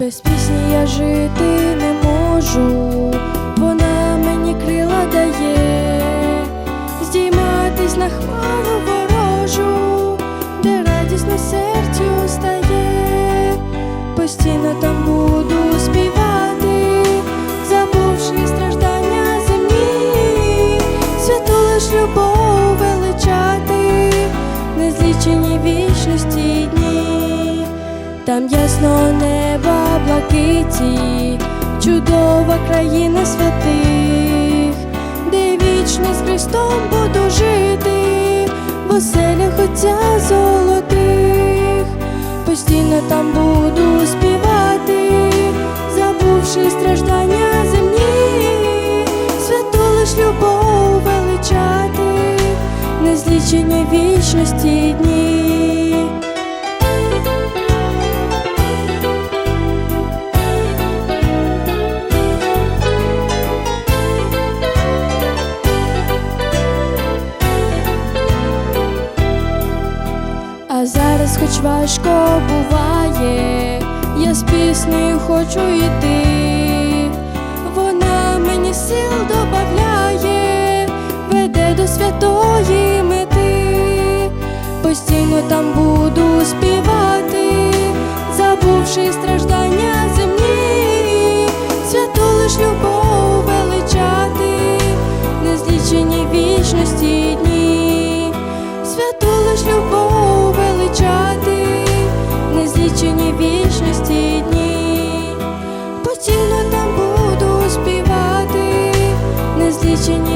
Без пісні я жити не можу, вона мені крила дає, здійматись на хмару ворожу, де радісно серцю стає, постійно там буду співати, забувши страждання земні, святу лиш любов величати, незлічені вічності. Там ясно неба блакиті, чудова країна святих, де вічно з Христом буду жити, в оселях Отця золотих, постійно там буду співати, забувши страждання земні, святу лиш любов величати, незлічені вічності дні. Зараз, хоч важко буває, я з піснею хочу йти, вона мені сил добавляє, веде до святої мети, постійно там буду співати, забувши страждання земні, святу лиш любов величати, незлічені вічності дні, святу лиш любов постійно